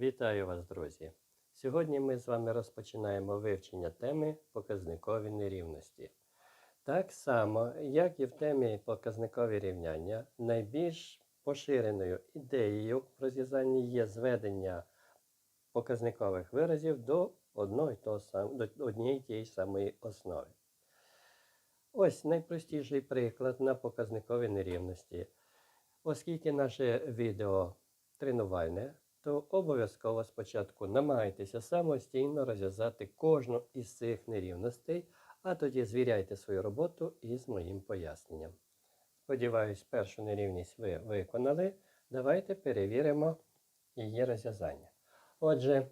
Вітаю вас, друзі! Сьогодні ми з вами розпочинаємо вивчення теми показникові нерівності. Так само, як і в темі показникові рівняння, найбільш поширеною ідеєю в розв'язанні є зведення показникових виразів до однієї тієї самої основи. Ось найпростіший приклад на показникові нерівності. Оскільки наше відео тренувальне, то обов'язково спочатку намагайтеся самостійно розв'язати кожну із цих нерівностей, а тоді звіряйте свою роботу із моїм поясненням. Сподіваюсь, першу нерівність ви виконали. Давайте перевіримо її розв'язання. Отже,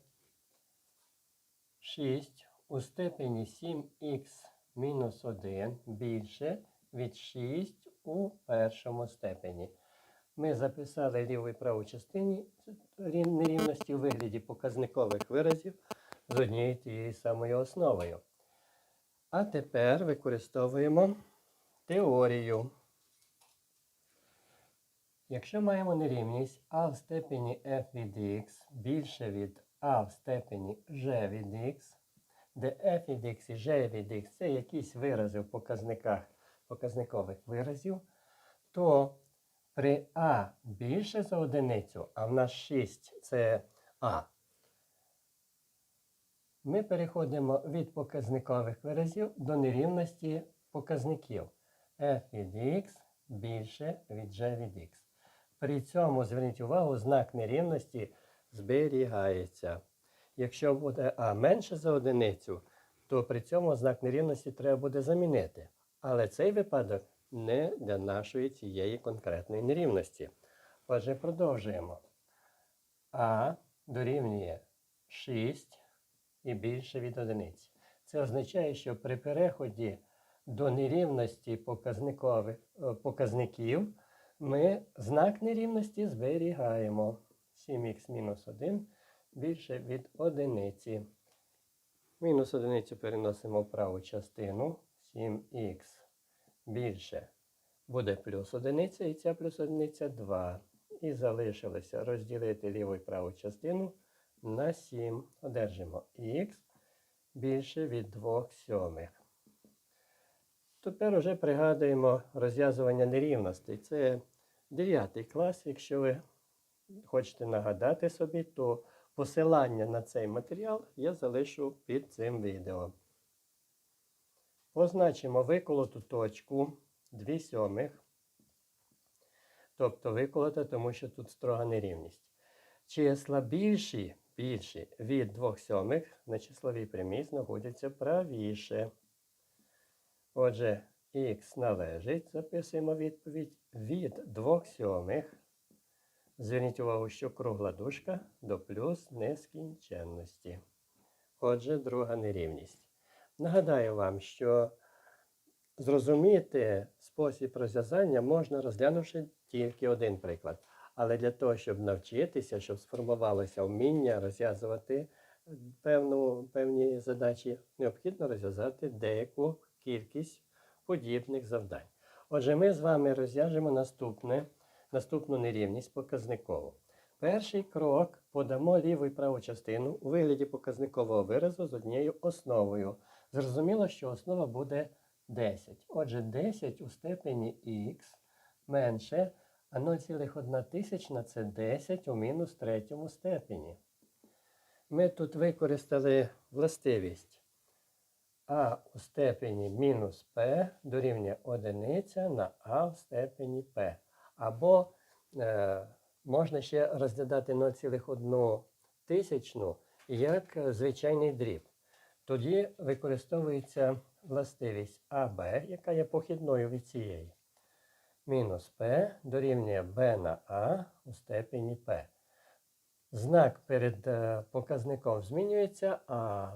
6 у степені 7х мінус 1 більше від 6 у першому степені. Ми записали ліву і праву частині нерівності у вигляді показникових виразів з однією тією самою основою. А тепер використовуємо теорію. Якщо маємо нерівність а в степені f від x більше від а в степені g від x, де f від x і g від x це якісь вирази в показниках показникових виразів, то при а більше за одиницю, а в нас 6 це а, ми переходимо від показникових виразів до нерівності показників f від x більше від g від x. При цьому, зверніть увагу, знак нерівності зберігається. Якщо буде а менше за одиницю, то при цьому знак нерівності треба буде замінити. Але цей випадок не для нашої цієї конкретної нерівності. Отже, продовжуємо. А дорівнює 6 і більше від одиниці. Це означає, що при переході до нерівності е, показників ми знак нерівності зберігаємо. 7х мінус 1 більше від одиниці. Мінус одиницю переносимо в праву частину. 7х більше буде плюс одиниця, і ця плюс одиниця 2. І залишилося розділити ліву і праву частину на 7. Одержимо х більше від 2 сьомих. Тепер уже пригадуємо розв'язування нерівностей. Це 9 клас. Якщо ви хочете нагадати собі, то посилання на цей матеріал я залишу під цим відео. Позначимо виколоту точку 2 сьомих. Тобто виколота, тому що тут строга нерівність. Числа більші, більші від 2 сьомих на числовій прямій знаходяться правіше. Отже, х належить, записуємо відповідь, від 2 сьомих. Зверніть увагу, що кругла дужка до плюс нескінченності. Отже, друга нерівність. Нагадаю вам, що зрозуміти спосіб розв'язання можна розглянувши тільки один приклад. Але для того, щоб навчитися, щоб сформувалося вміння розв'язувати певну, певні задачі, необхідно розв'язати деяку кількість подібних завдань. Отже, ми з вами розв'яжемо наступне, наступну нерівність показникову. Перший крок подамо ліву і праву частину у вигляді показникового виразу з однією основою. Зрозуміло, що основа буде 10. Отже, 10 у степені х менше, а 0,1 тисячна це 10 у мінус третьому степені. Ми тут використали властивість а у степені мінус p дорівнює 1 на а в степені p. Або е, можна ще розглядати 0,1 тисячну як звичайний дріб. Тоді використовується властивість АБ, яка є похідною від цієї. Мінус P дорівнює b на А у степені P. Знак перед е, показником змінюється, а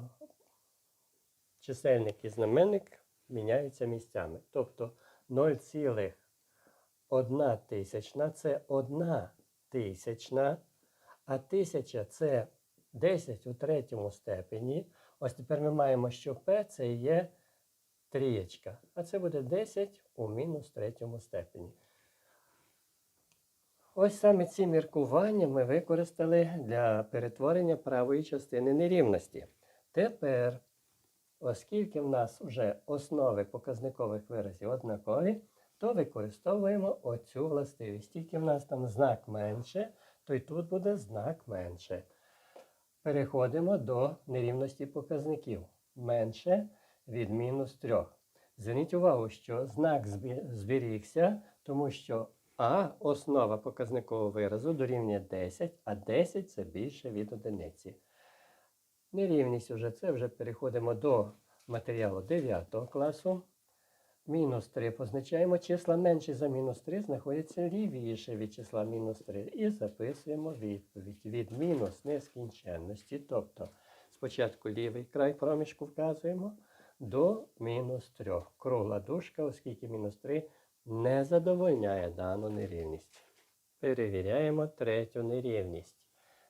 чисельник і знаменник міняються місцями. Тобто 0,1 тисячна це 1 тисячна, а тисяча це 10 у третьому степені. Ось тепер ми маємо, що P це є трієчка, а це буде 10 у мінус третьому степені. Ось саме ці міркування ми використали для перетворення правої частини нерівності. Тепер, оскільки в нас вже основи показникових виразів однакові, то використовуємо оцю властивість. Тільки в нас там знак менше, то й тут буде знак менше. Переходимо до нерівності показників. Менше від мінус 3. Зверніть увагу, що знак зберігся, тому що А основа показникового виразу дорівнює 10, а 10 це більше від одиниці. Нерівність уже це вже переходимо до матеріалу 9 класу. Мінус 3 позначаємо числа менші за мінус 3, знаходяться лівіше від числа мінус 3. І записуємо відповідь від мінус нескінченності. Тобто спочатку лівий край проміжку вказуємо до мінус 3. Кругла дужка, оскільки мінус 3 не задовольняє дану нерівність. Перевіряємо третю нерівність.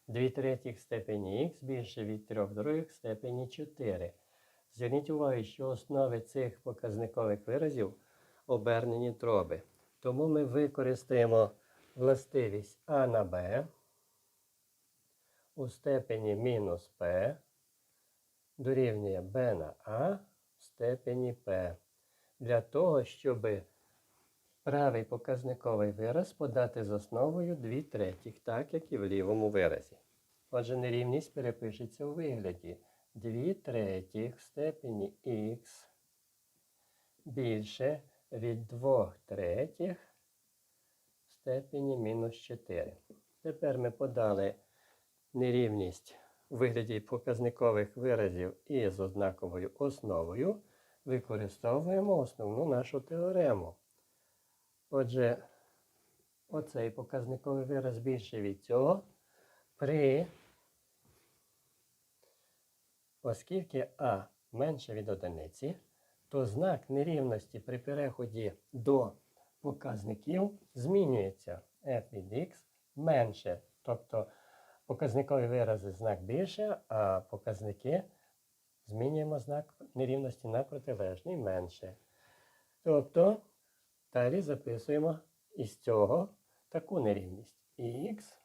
2 третіх степені х більше від 3 других степені 4. Зверніть увагу, що основи цих показникових виразів обернені дроби. Тому ми використаємо властивість А на Б у степені мінус П дорівнює Б на А в степені П. Для того, щоб правий показниковий вираз подати з основою 2 третіх, так як і в лівому виразі. Отже, нерівність перепишеться у вигляді 2 третіх в степені х більше від 2 третіх в степені мінус 4. Тепер ми подали нерівність у вигляді показникових виразів із однаковою основою. Використовуємо основну нашу теорему. Отже, оцей показниковий вираз більше від цього при Оскільки А менше від одиниці, то знак нерівності при переході до показників змінюється f від x менше. Тобто показникові вирази знак більше, а показники змінюємо знак нерівності на протилежний менше. Тобто далі записуємо із цього таку нерівність х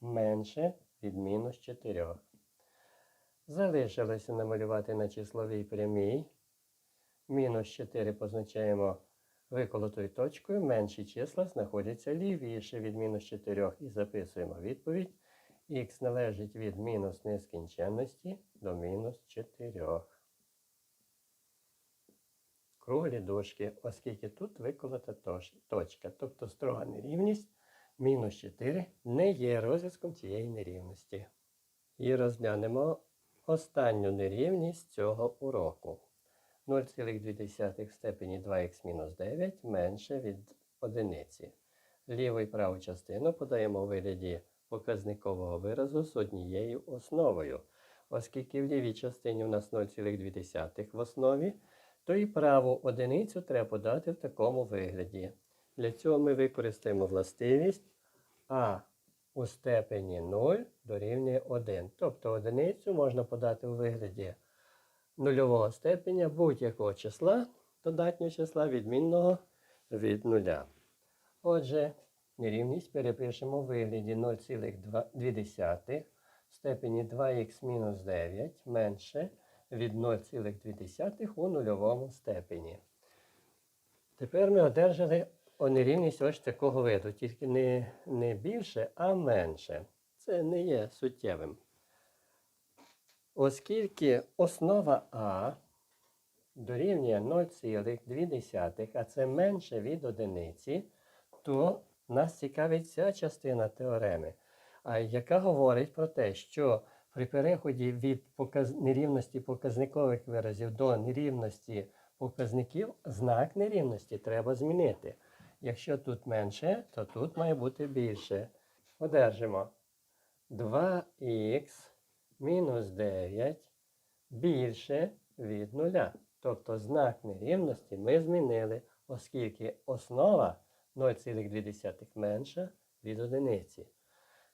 менше від мінус 4. Залишилося намалювати на числовій прямій. Мінус 4 позначаємо виколотою точкою. Менші числа знаходяться лівіше від мінус 4 і записуємо відповідь. Х належить від мінус нескінченності до мінус 4. Круглі дужки, оскільки тут виколота точка. Тобто строга нерівність мінус 4 не є розв'язком цієї нерівності. І розглянемо останню нерівність цього уроку. 0,2 в степені 2х-9 менше від одиниці. Ліву і праву частину подаємо у вигляді показникового виразу з однією основою. Оскільки в лівій частині у нас 0,2 в основі, то і праву одиницю треба подати в такому вигляді. Для цього ми використаємо властивість А у степені 0 дорівнює 1. Тобто одиницю можна подати у вигляді нульового степеня будь-якого числа, додатнього числа відмінного від нуля. Отже, нерівність перепишемо у вигляді 0,2 в степені 2х мінус 9 менше від 0,2 у нульовому степені. Тепер ми одержали нерівність ось такого виду, тільки не, не більше, а менше. Це не є суттєвим. Оскільки основа А дорівнює 0,2, а це менше від одиниці, то нас цікавить ця частина теореми, яка говорить про те, що при переході від показ... нерівності показникових виразів до нерівності показників знак нерівності треба змінити. Якщо тут менше, то тут має бути більше. Одержимо 2х мінус 9 більше від нуля. Тобто знак нерівності ми змінили, оскільки основа 0,2 менша від одиниці.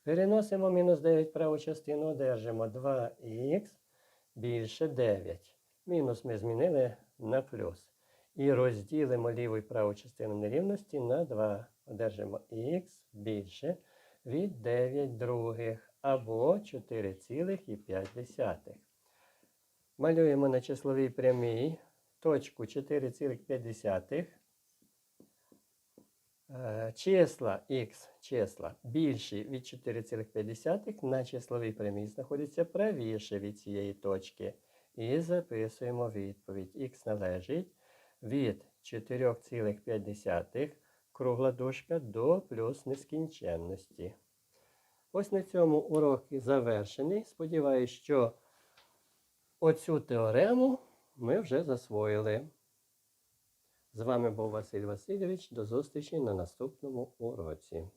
Переносимо мінус 9 праву частину, одержимо 2х більше 9. Мінус ми змінили на плюс. І розділимо ліву і праву частину нерівності на 2. Одержимо х більше від 9 других або 4,5. Малюємо на числовій прямій точку 4,5. Е, Числа х числа більші від 4,5 на числовій прямій знаходяться правіше від цієї точки. І записуємо відповідь. Х належить від 4,5 кругла дужка до плюс нескінченності. Ось на цьому урок завершений. Сподіваюсь, що оцю теорему ми вже засвоїли. З вами був Василь Васильович. До зустрічі на наступному уроці.